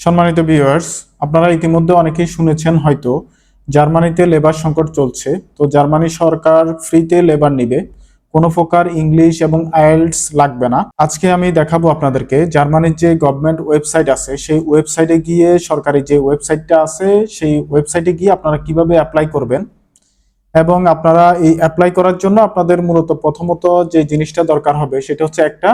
সম্মানিত ভিউয়ার্স আপনারা ইতিমধ্যে অনেকেই শুনেছেন হয়তো, জার্মানিতে লেবার সংকট চলছে। তো জার্মানি সরকার ফ্রিতে লেবার নিবে। কোনো প্রকার ইংলিশ এবং আইএলটিএস লাগবে না। আজকে আমি দেখাবো আপনাদেরকে জার্মানির যে গভর্নমেন্ট ওয়েবসাইট আছে, সেই ওয়েবসাইটে গিয়ে সরকারি যে ওয়েবসাইটটা আছে, সেই ওয়েবসাইটে গিয়ে আপনারা কীভাবে অ্যাপ্লাই করবেন এবং আপনারা এই অ্যাপ্লাই করার জন্য আপনাদের মূলত প্রথমত যে জিনিসটা দরকার হবে, সেটা হচ্ছে একটা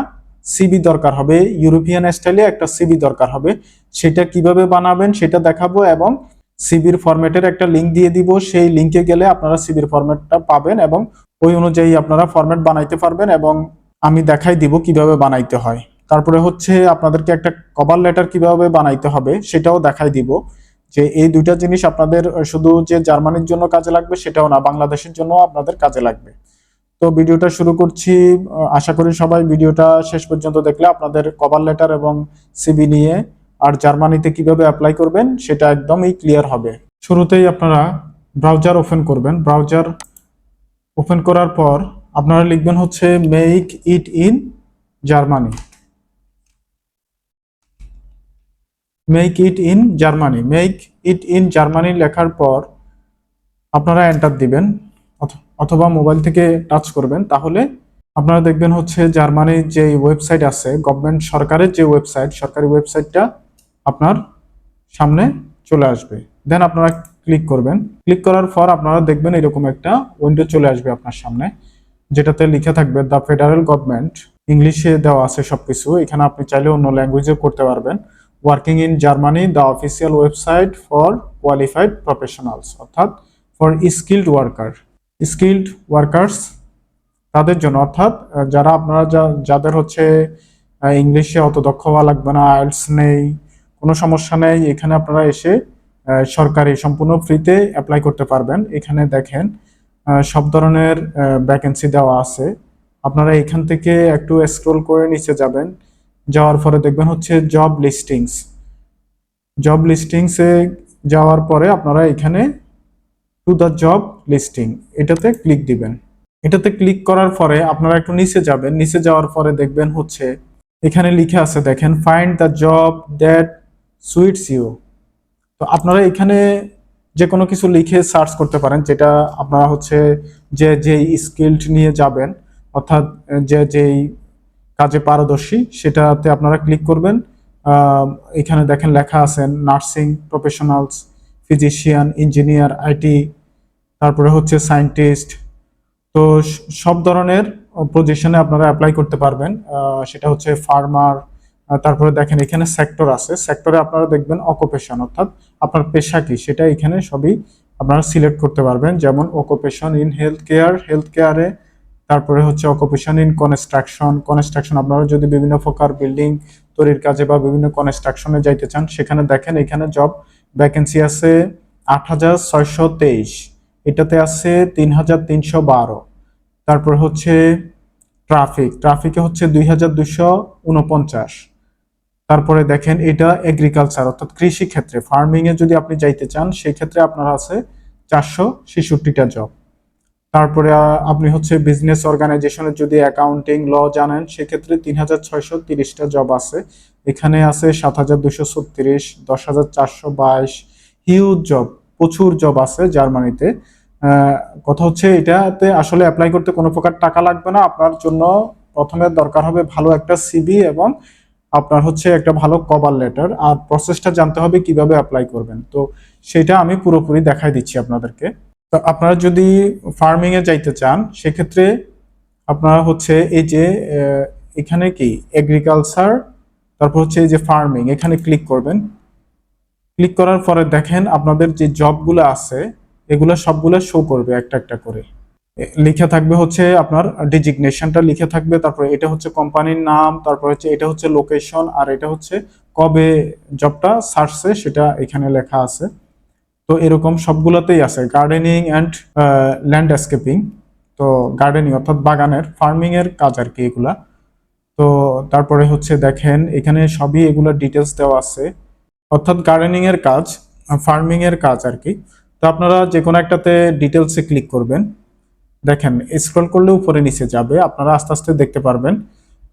সিবি দরকার হবে। ইউরোপিয়ান স্টাইলে একটা সিবি দরকার হবে। সেটা কীভাবে বানাবেন সেটা দেখাবো এবং সিবির ফরম্যাটের একটা লিংক দিয়ে দিব। সেই লিংকে গেলে আপনারা সিবির ফরম্যাটটা পাবেন এবং ওই অনুযায়ী আপনারা ফরম্যাট বানাইতে পারবেন এবং আমি দেখাই দিব কীভাবে বানাইতে হয়। তারপরে হচ্ছে আপনাদেরকে একটা কভার লেটার কীভাবে বানাইতে হবে সেটাও দেখাই দিব। যে এই দুইটা জিনিস আপনাদের শুধু যে জার্মানির জন্য কাজে লাগবে সেটাও না, বাংলাদেশের জন্য আপনাদের কাজে লাগবে। তো ভিডিওটা শুরু করছি। আশা করি সবাই ভিডিওটা শেষ পর্যন্ত দেখলে আপনাদের কভার লেটার এবং সিবি নিয়ে আর জার্মানিতে কীভাবে অ্যাপ্লাই করবেন সেটা একদমই ক্লিয়ার হবে। শুরুতেই আপনারা ব্রাউজার ওপেন করবেন। ব্রাউজার ওপেন করার পর আপনারা লিখবেন হচ্ছে make it in Germany make it in Germany make it in Germany লেখার পর আপনারা এন্টার দিবেন। অথবা মোবাইল থেকে টাচ করবেন, তাহলে আপনারা দেখবেন হচ্ছে জার্মানির যে ওয়েবসাইট আছে গভর্নমেন্ট সরকারের যে ওয়েবসাইট সরকারি ওয়েবসাইটটা আপনার সামনে চলে আসবে। দেন আপনারা ক্লিক করবেন। ক্লিক করার পর আপনারা দেখবেন এরকম একটা উইন্ডো চলে আসবে আপনার সামনে, যেটাতে লিখে থাকবে দ্য ফেডারেল গভর্নমেন্ট ইংলিশে দেওয়া আছে সবকিছু। এখানে আপনি চাইলে অন্য ল্যাঙ্গুয়েজেও করতে পারবেন। Working in Germany the official website for qualified professionals অর্থাৎ for skilled worker skilled workers তাদের জন্য। অর্থাৎ যারা আপনারা যা- যাদের হচ্ছে ইংলিশে অত দক্ষ হওয়া লাগবে না আইএলস নেই, কোনো সমস্যা নেই, এখানে আপনারা এসে সরকারি, সম্পূর্ণ ফ্রিতে অ্যাপ্লাই করতে পারবেন। এখানে দেখেন সব ধরনের ভ্যাকেন্সি দেওয়া আছে। আপনারা এখান থেকে একটু স্ক্রোল করে নিচে যাবেন। যাওয়ার পরে দেখবেন হচ্ছে জব লিস্টিংস জব লিস্টিংসে যাওয়ার পরে আপনারা এখানে টু দ্য জব লিস্টিং এটাতে ক্লিক দিবেন। এটাতে ক্লিক করার পরে আপনারা একটু নিচে যাবেন। নিচে যাওয়ার পরে দেখবেন হচ্ছে, এখানে লিখে আছে দেখেন find the job that suits you তো আপনারা এখানে যে কোনো কিছু লিখে সার্চ করতে পারেন, যেটা আপনারা হচ্ছে যে যেই স্কিল্ড নিয়ে যাবেন, অর্থাৎ যে যেই কাজে পারদর্শী, সেটাতে আপনারা ক্লিক করবেন। এখানে দেখেন লেখা আছে nursing professionals physician, engineer, IT, তারপরে হচ্ছে সায়েন্টিস্ট। তো সব ধরনের পজিশনে আপনারা অ্যাপ্লাই করতে পারবেন। সেটা হচ্ছে ফার্মার তারপরে দেখেন এখানে সেক্টর আছে। সেক্টরে আপনারা দেখবেন অকুপেশন অর্থাৎ আপনার পেশা কি, সেটা এখানে সবই আপনারা সিলেক্ট করতে পারবেন। যেমন occupation in health care health কেয়ারে তারপরে হচ্ছে অকুপেশন ইন কনস্ট্রাকশন কনস্ট্রাকশন আপনারা যদি বিভিন্ন প্রকার বিল্ডিং তৈরির কাজে বা বিভিন্ন কনস্ট্রাকশনে যাইতে চান, সেখানে দেখেন এখানে জব ভ্যাকেন্সি আছে আট হাজার ছয়শো তেইশ, এটাতে আছে তিন হাজার তিনশো বারো। তারপর হচ্ছে ট্রাফিক ট্রাফিকে হচ্ছে দুই হাজার দুশো উনপঞ্চাশ। তারপরে দেখেন এটা এগ্রিকালচার অর্থাৎ কৃষি ক্ষেত্রে ফার্মিং এ যদি আপনি যাইতে চান সেই ক্ষেত্রে আপনার আছে চারশো ছেষট্টিটা জব তারপরে আপনি হচ্ছে বিজনেস অর্গানাইজেশনের যদি অ্যাকাউন্টিং ল জানেন, সেক্ষেত্রে তিন হাজার ছয়শো তিরিশটা জব আছে। এখানে আছে সাত হাজার দুশো ছত্রিশ, দশ হাজার চারশো বাইশ। হিউজ জব প্রচুর জব আছে জার্মানিতে। কথা হচ্ছে এটাতে আসলে অ্যাপ্লাই করতে কোনো প্রকার টাকা লাগবে না। আপনার জন্য প্রথমে দরকার হবে ভালো একটা সিবি এবং আপনার হচ্ছে একটা ভালো কভার লেটার আর প্রসেসটা জানতে হবে কীভাবে অ্যাপ্লাই করবেন। তো সেটা আমি পুরোপুরি দেখাই দিচ্ছি আপনাদেরকে। তো আপনারা যদি ফার্মিং এ যাইতে চান, সেক্ষেত্রে আপনারা হচ্ছে এই যে এখানে কি এগ্রিকালচার তারপর হচ্ছে এই যে ফার্মিং এখানে ক্লিক করবেন। ক্লিক করার পরে দেখেন আপনাদের যে জবগুলো আছে, এগুলো সবগুলো শো করবে একটা একটা করে। লিখে থাকবে হচ্ছে আপনার ডিজিগনেশনটা লিখে থাকবে, তারপরে এটা হচ্ছে কোম্পানির নাম, তারপর হচ্ছে এটা হচ্ছে লোকেশন আর এটা হচ্ছে কবে জবটা সার্চে সেটা এখানে লেখা আছে। তো এরকম সবগুলোতেই আছে গার্ডেনিং অ্যান্ড ল্যান্ডস্কেপিং তো গার্ডেনিং অর্থাৎ বাগানের ফার্মিং এর কাজ আর কি এগুলা। তো তারপরে হচ্ছে দেখেন, এখানে সবই এগুলো ডিটেলস দেওয়া আছে। অর্থাৎ গার্ডেনিং এর কাজ ফার্মিং এর কাজ আর কি। তো আপনারা যে কোনো একটাতে ডিটেলসে ক্লিক করবেন। দেখেন স্ক্রল করলে উপরে নিচে যাবে, আপনারা আস্তে আস্তে দেখতে পারবেন।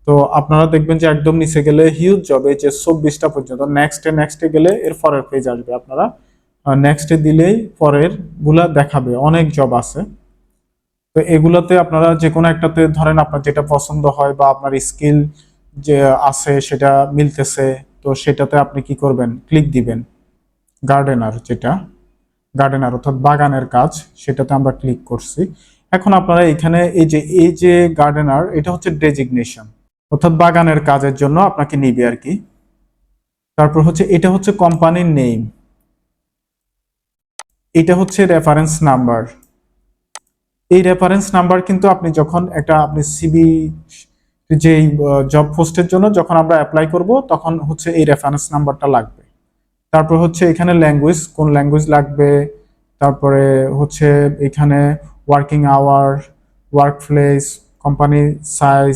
তো আপনারা দেখবেন যে একদম নিচে গেলে হিউজ এই যে চব্বিশটা পর্যন্ত নেক্সটে নেক্সটে গেলে এর পরের পেজ আসবে আপনারা। নেক্সটে দিলেই পরেরগুলা দেখাবে। অনেক জব আছে। তো এগুলোতে আপনারা যে কোনো একটাতে ধরেন আপনার যেটা পছন্দ হয় বা আপনার স্কিল যে আছে সেটা মিলতেছে, তো সেটাতে আপনি কি করবেন? ক্লিক দিবেন। গার্ডেনার যেটা গার্ডেনার অর্থাৎ বাগানের কাজ, সেটাতে আমরা ক্লিক করছি। এখন আপনারা এখানে এই যে এই যে গার্ডেনার এটা হচ্ছে ডেজিগনেশন অর্থাৎ বাগানের কাজের জন্য আপনাকে নিবে আর কি। তারপর হচ্ছে, এটা হচ্ছে কোম্পানির নেম এটা হচ্ছে রেফারেন্স নাম্বার এই রেফারেন্স নাম্বার কিন্তু আপনি যখন একটা, আপনি সিবি যে জব পোস্টের জন্য যখন আমরা অ্যাপ্লাই করব, তখন হচ্ছে এই রেফারেন্স নাম্বারটা লাগবে। তারপর হচ্ছে এখানে ল্যাঙ্গুয়েজ কোন ল্যাঙ্গুয়েজ লাগবে? তারপরে হচ্ছে এখানে working hour work place company size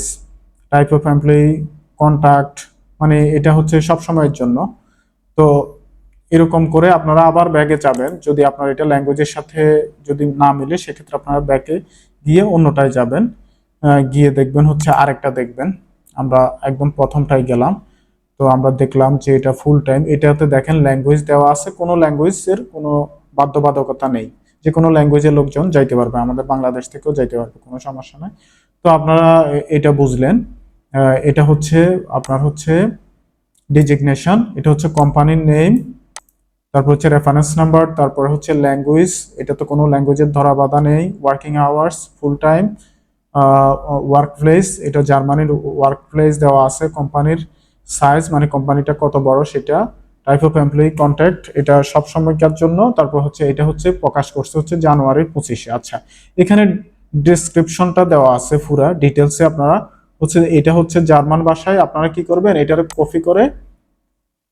type of employee contact মানে এটা হচ্ছে সব সময়ের জন্য। তো এরকম করে আপনারা আবার ব্যাগে যাবেন। যদি আপনার এটা ল্যাঙ্গুয়েজের সাথে যদি না মিলে, সেক্ষেত্রে আপনারা ব্যাগে গিয়ে অন্যটায় যাবেন। গিয়ে দেখবেন হচ্ছে আরেকটা দেখবেন। আমরা একদম প্রথমটাই গেলাম। তো আমরা দেখলাম যে এটা ফুল টাইম এটাতে দেখেন ল্যাঙ্গুয়েজ দেওয়া আছে, কোনো ল্যাঙ্গুয়েজের কোনো বাধ্যবাধকতা নেই। যে কোনো ল্যাঙ্গুয়েজের লোকজন যাইতে পারবে, আমাদের বাংলাদেশ থেকেও যাইতে পারবে, কোনো সমস্যা নাই। তো আপনারা এটা বুঝলেন। এটা হচ্ছে, আপনার হচ্ছে ডিজিগনেশন এটা হচ্ছে কোম্পানির নেম তারপর হচ্ছে রেফারেন্স নাম্বার তারপর হচ্ছে ল্যাঙ্গুয়েজ এটা তো কোনো ল্যাঙ্গুয়েজের ধরা বাধা নেই working hours full time work place এটা জার্মানির ওয়ার্ক প্লেস দেওয়া আছে, কোম্পানির সাইজ মানে কোম্পানিটা কত বড় সেটা টাইপ অফ এমপ্লয়ি কন্ট্যাক্ট এটা সব সময়কার জন্য, তারপর হচ্ছে এটা হচ্ছে প্রকাশ করছে হচ্ছে জানুয়ারির পঁচিশে। আচ্ছা এখানে ডিসক্রিপশনটা দেওয়া আছে পুরা ডিটেলসে আপনারা হচ্ছে, এটা হচ্ছে জার্মান ভাষায়, আপনারা কি করবেন, এটার কপি করে,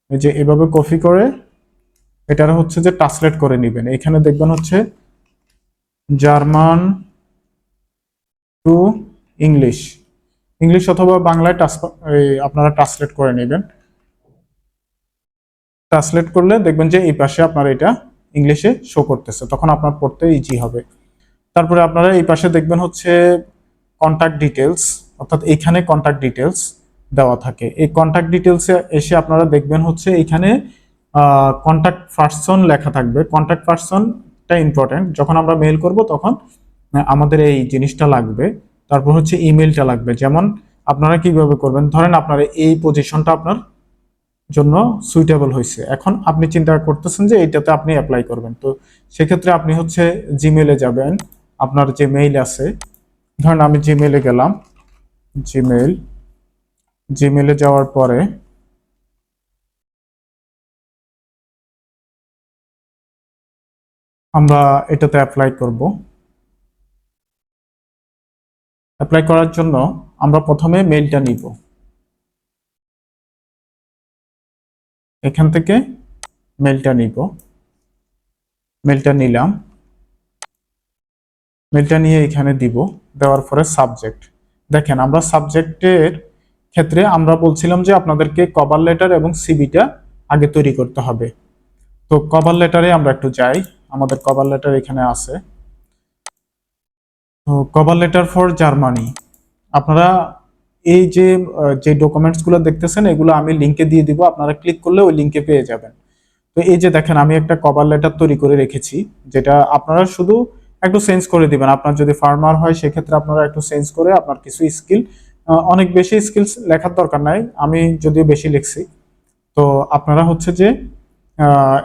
এই যে এভাবে কপি করে এটার হচ্ছে যে ট্রান্সলেট করে নেবেন। এখানে দেখবেন হচ্ছে জার্মান টু ইংলিশ ইংলিশ অথবা বাংলায় আপনারা ট্রান্সলেট করে নেবেন। ট্রান্সলেট করলে দেখবেন যে এই পাশে আপনার এটা ইংলিশে শো করতেছে। তখন আপনার পড়তে ইজি হবে। তারপরে আপনারা এই পাশে দেখবেন হচ্ছে কন্ট্যাক্ট ডিটেলস অর্থাৎ এইখানে কন্ট্যাক্ট ডিটেলস দেওয়া থাকে। এই কন্ট্যাক্ট ডিটেলসে এসে আপনারা দেখবেন হচ্ছে এইখানে কন্ট্যাক্ট পার্সন লেখা থাকবে। কন্ট্যাক্ট পার্সনটা ইম্পর্টেন্ট যখন আমরা মেল করব তখন আমাদের এই জিনিসটা লাগবে। তারপর হচ্ছে ইমেলটা লাগবে। যেমন আপনারা কীভাবে করবেন? ধরেন আপনার এই পজিশনটা আপনার জন্য সুইটেবল হয়েছে। এখন আপনি চিন্তা করতেছেন যে এইটাতে আপনি অ্যাপ্লাই করবেন। তো সেক্ষেত্রে আপনি হচ্ছে জিমেলে যাবেন। আপনার যে মেইল আছে, ধরেন আমি জিমেলে গেলাম। জিমেল জিমেলে যাওয়ার পরে আমরা এটাতে অ্যাপ্লাই করব। অ্যাপ্লাই করার জন্য আমরা প্রথমে মেইলটা নিব। এখান থেকে মেলটা নিব। মেলটা নিলাম। মেলটা নিয়ে এখানে দিব। দেওয়ার পরে সাবজেক্ট দেখেন, আমরা সাবজেক্টের ক্ষেত্রে আমরা বলছিলাম যে আপনাদেরকে কভার লেটার এবং সিবিটা আগে তৈরি করতে হবে। তো কভার লেটারে আমরা একটু যাই। আমাদের কভার লেটার এখানে আছে। তো কভার লেটার ফর জার্মানি আপনারা এই যে যে ডকুমেন্টসগুলো দেখতেছেন, এগুলো আমি লিংকে দিয়ে দিব। আপনারা ক্লিক করলে ওই লিংকে পেয়ে যাবেন। তো এই যে দেখেন, আমি একটা কভার লেটার তৈরি করে রেখেছি, যেটা আপনারা শুধু একটু চেঞ্জ করে দিবেন। আপনার যদি ফার্মার হয়, সেক্ষেত্রে আপনারা একটু চেঞ্জ করে আপনার কিছু স্কিল অনেক বেশি স্কিলস লেখার দরকার নাই। আমি যদিও বেশি লিখছি। তো আপনারা হচ্ছে যে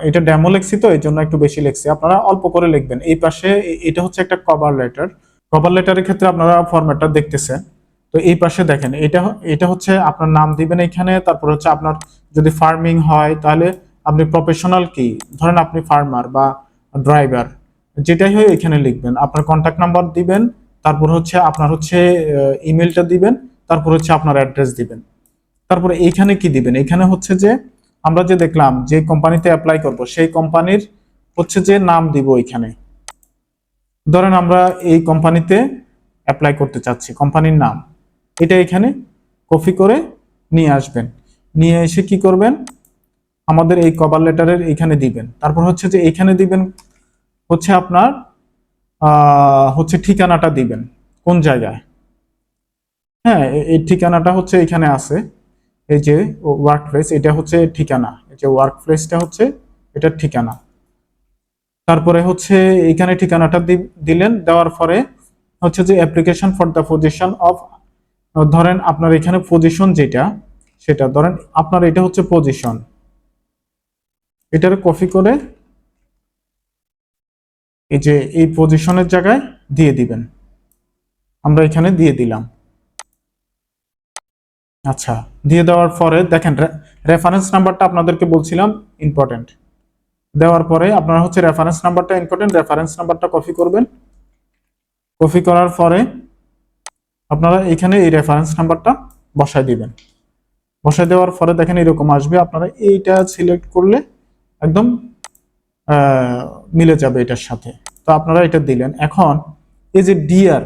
এটা ডেমো লিখছি তো এই জন্য একটু বেশি লিখছি। আপনারা অল্প করে লিখবেন। এই পাশে এটা হচ্ছে একটা কভার লেটার কভার লেটারের ক্ষেত্রে আপনারা ফরম্যাটটা দেখতেছেন। তো এই পাশে দেখেন, এটা এটা হচ্ছে আপনার নাম দিবেন এখানে, তারপর হচ্ছে আপনার যদি ফার্মিং হয়, তাহলে আপনি প্রফেশনাল কি? ধরেন আপনি ফার্মার বা ড্রাইভার যেটাই হয় এখানে লিখবেন। আপনার কন্ট্যাক্ট নাম্বার দিবেন, তারপর হচ্ছে আপনার হচ্ছে ইমেলটা দিবেন, তারপর হচ্ছে আপনার অ্যাড্রেস দিবেন। তারপরে এইখানে কি দিবেন? এখানে হচ্ছে যে আমরা যে দেখলাম যে কোম্পানিতে অ্যাপ্লাই করব, সেই কোম্পানির হচ্ছে যে নাম দিব এখানে। ধরেন আমরা এই কোম্পানিতে অ্যাপ্লাই করতে চাচ্ছি, কোম্পানির নাম। এটা এখানে কপি করে নিয়ে আসবেন। নিয়ে এসে কি করবেন? আমাদের এই কভার লেটারের এখানে দিবেন। তারপর হচ্ছে যে এখানে দিবেন হচ্ছে আপনার হচ্ছে ঠিকানাটা দিবেন, কোন জায়গায়। হ্যাঁ এই ঠিকানাটা হচ্ছে এখানে আছে। এই যে ওয়ার্ক প্লেস এটা হচ্ছে ঠিকানা। এই যে ওয়ার্ক প্লেসটা হচ্ছে এটার ঠিকানা। তারপরে হচ্ছে এখানে ঠিকানাটা দিলেন, দেওয়ার পরে হচ্ছে যে application for the position of ধরেন আপনার এখানে পজিশন যেটা, সেটা ধরেন আপনার এটা হচ্ছে পজিশন এটার কপি করে এই যে এই পজিশনের জায়গায় দিয়ে দিবেন। আমরা এখানে দিয়ে দিলাম। আচ্ছা দিয়ে দেওয়ার পরে দেখেন রেফারেন্স নাম্বারটা আপনাদেরকে বলছিলাম ইম্পর্টেন্ট দেওয়ার পরে আপনারা হচ্ছে রেফারেন্স নাম্বারটা ইম্পর্টেন্ট রেফারেন্স নাম্বারটা কপি করবেন। কপি করার পরে আপনারা এখানে এই রেফারেন্স নাম্বারটা বসায় দিবেন। বসায় দেওয়ার পরে দেখেন এরকম আসবে, আপনারা এইটা সিলেক্ট করলে একদম মিলে যাবে এটার সাথে। তো আপনারা এটা দিলেন। এখন এই যে ডিয়ার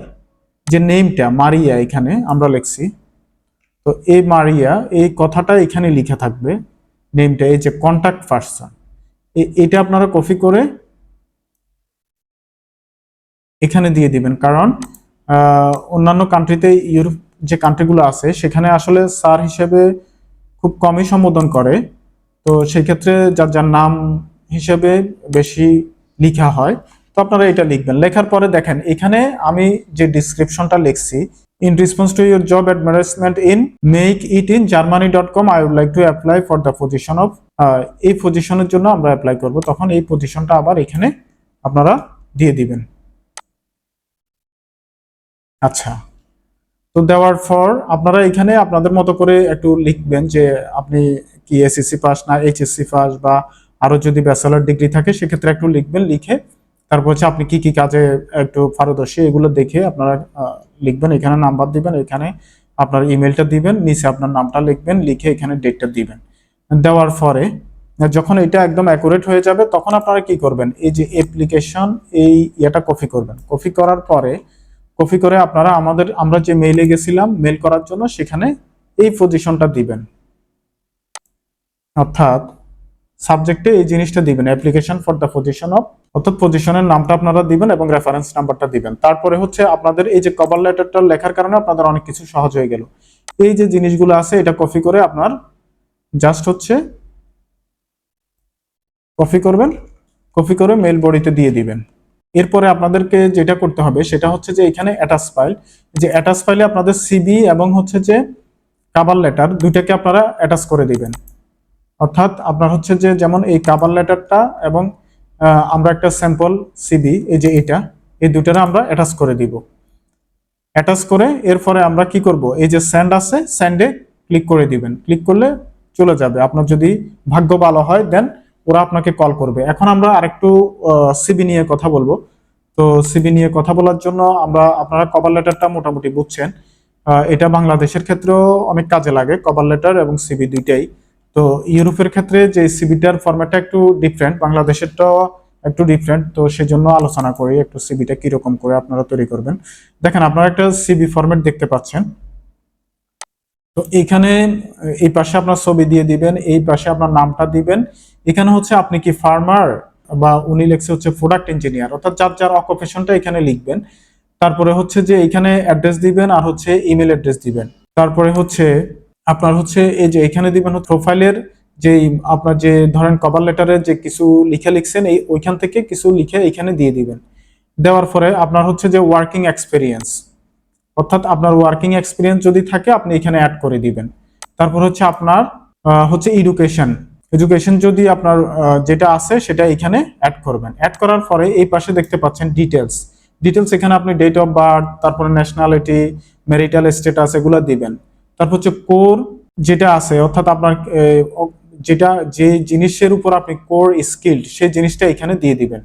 যে নেমটা মারিয়া এখানে আমরা লিখছি তো এই মারিয়া, এই কথাটা এখানে লিখে থাকবে। নেমটা এই যে কন্টাক্ট পারসন এটা আপনারা কপি করে এখানে দিয়ে দিবেন। কারণ অন্যান্য কান্ট্রিতে ইউরোপ যে কান্ট্রিগুলো আছে, সেখানে আসলে স্যার হিসেবে খুব কমই সম্বোধন করে। তো সেই ক্ষেত্রে যার যার নাম হিসেবে বেশি লিখা হয়, তো আপনারা এটা লিখবেন। লেখার পরে দেখেন, এখানে আমি যে ডিসক্রিপশনটা লিখছি response to your job advertisement in make it in Germany dot com I would like to apply for the position of এই পজিশনের জন্য আমরা অ্যাপ্লাই করব। তখন এই পজিশনটা আবার এখানে আপনারা দিয়ে দিবেন। আচ্ছা। তো দেওয়ার পর আপনারা এখানে আপনাদের মতো করে একটু লিখবেন যে আপনি কি এসএসসি পাস না এইচএসসি পাস বা আরও যদি ব্যাচেলার ডিগ্রি থাকে, সেক্ষেত্রে একটু লিখবেন, লিখে তারপর হচ্ছে আপনি কি কি কাজে একটু পারদর্শী, এগুলো দেখে আপনারা লিখবেন, এখানে নাম্বার দিবেন, এখানে আপনার ইমেলটা দিবেন, নিচে আপনার নামটা লিখবেন, লিখে এখানে ডেটটা দিবেন। দেওয়ার পরে, যখন এটা একদম অ্যাকুরেট হয়ে যাবে, তখন আপনারা কি করবেন? এই যে অ্যাপ্লিকেশন এই ইয়েটা কপি করবেন। কপি করার পরে কপি করে আপনারা আমাদের, আমরা যে মেইলে গেছিলাম মেল করার জন্য সেখানে এই পজিশনটা দিবেন। অর্থাৎ সাবজেক্টে এই জিনিসটা দিবেন application for the position of অর্থাৎ পজিশনের নামটা আপনারা দিবেন এবং রেফারেন্স নাম্বারটা দিবেন। তারপরে হচ্ছে আপনাদের এই যে কভার লেটারটা লেখার কারণে আপনাদের অনেক কিছু সহজ হয়ে গেল। এই যে জিনিসগুলো আছে, এটা কপি করে আপনার জাস্ট হচ্ছে কপি করবেন কপি করে মেল বডিতে দিয়ে দিবেন। এরপরে আপনাদেরকে যেটা করতে হবে, সেটা হচ্ছে যে এখানে অ্যাটাচ ফাইল যে অ্যাটাচ ফাইলে আপনাদের সিবি এবং হচ্ছে যে কাভার লেটার দুইটাকে আপনারা অ্যাটাচ করে দিবেন। অর্থাৎ আপনার হচ্ছে যে যেমন এই কাভার লেটারটা এবং আমরা একটা স্যাম্পল সিবি এই যে এটা, এই দুটারে আমরা অ্যাটাচ করে দিব। অ্যাটাচ করে এরপরে আমরা কি করব? এই যে স্যান্ড আছে স্যান্ডে ক্লিক করে দিবেন। ক্লিক করলে চলে যাবে। আপনার যদি ভাগ্য ভালো হয় দেন ওরা আপনাকে কল করবে। এখন আমরা আরেকটু সিবি নিয়ে কথা বলব। তো সিবি নিয়ে কথা বলার জন্য আমরা, আপনারা কভার লেটারটা মোটামুটি বুঝছেন। এটা বাংলাদেশের ক্ষেত্রেও অনেক কাজে লাগে। কভার লেটার এবং সিবি দুইটাই। তো ইউরোপের ক্ষেত্রে যে সিবিটার ফরম্যাটটা একটু ডিফারেন্ট বাংলাদেশেরটাও একটু ডিফারেন্ট তো সেজন্য আলোচনা করি একটু সিবিটা কীরকম করে আপনারা তৈরি করবেন। দেখেন, আপনারা একটা সিবি ফরম্যাট দেখতে পাচ্ছেন। তো এখানে এই পাশে আপনার ছবি দিয়ে দিবেন, এই পাশে আপনার নামটা দিবেন। এখানে হচ্ছে আপনি কি ফার্মার বা উনি লেখছে হচ্ছে প্রোডাক্ট ইঞ্জিনিয়ার অর্থাৎ যার যার অকুপেশনটা এখানে লিখবেন। তারপরে হচ্ছে যে এখানে অ্যাড্রেস দিবেন আর হচ্ছে ইমেল অ্যাড্রেস দিবেন। তারপরে হচ্ছে আপনার হচ্ছে এই যে এখানে দিবেন প্রোফাইলের যে আপনার যে ধরেন কভার লেটারে যে কিছু লিখে লিখছেন, এই ওইখান থেকে কিছু লিখে এখানে দিয়ে দিবেন। দেওয়ার পরে আপনার হচ্ছে যে ওয়ার্কিং এক্সপিরিয়েন্স অর্থাৎ আপনার ওয়ার্কিং এক্সপিরিয়েন্স যদি থাকে, আপনি এখানে অ্যাড করে দিবেন। তারপর হচ্ছে আপনার হচ্ছে এডুকেশন এডুকেশন যদি আপনার যেটা আছে সেটা এখানে অ্যাড করবেন। অ্যাড করার পরে এই পাশে দেখতে পাচ্ছেন ডিটেলস ডিটেলস এখানে আপনি ডেট অফ বার্থ তারপরে ন্যাশনালিটি মেরিটাল স্টেটাস এগুলো দিবেন। তারপর হচ্ছে কোর যেটা আছে, অর্থাৎ আপনার যেটা, যে জিনিসের উপর আপনি কোর স্কিল্ড সেই জিনিসটা এখানে দিয়ে দিবেন।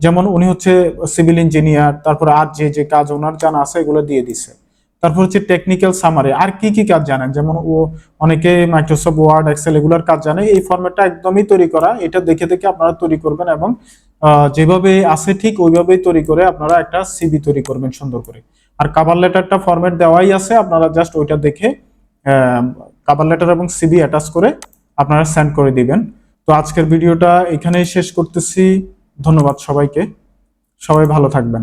যেমন উনি হচ্ছে সিভিল ইঞ্জিনিয়ার, তারপরে আর যে যে কাজ ওনার জানা আছে এগুলো দিয়ে দিছে। তারপর হচ্ছে টেকনিক্যাল সামারি, আর কি কি কাজ জানেন? যেমন ও, অনেকে মাইক্রোসফট ওয়ার্ড এক্সেল এগুলোর কাজ জানে, এই ফরম্যাটটা একদমই তৈরি করা, এটা দেখে দেখে আপনারা তৈরি করবেন এবং যেভাবে আছে ঠিক ওইভাবেই তৈরি করে আপনারা একটা সিবি তৈরি করবেন সুন্দর করে। আর কাভার লেটারটা ফরম্যাট দেওয়াই আছে, আপনারা জাস্ট ওইটা দেখে কাভার লেটার এবং সিবি অ্যাটাচ করে আপনারা সেন্ড করে দিবেন। তো আজকের ভিডিওটা এখানেই শেষ করতেছি। ধন্যবাদ সবাইকে। সবাই ভালো থাকবেন।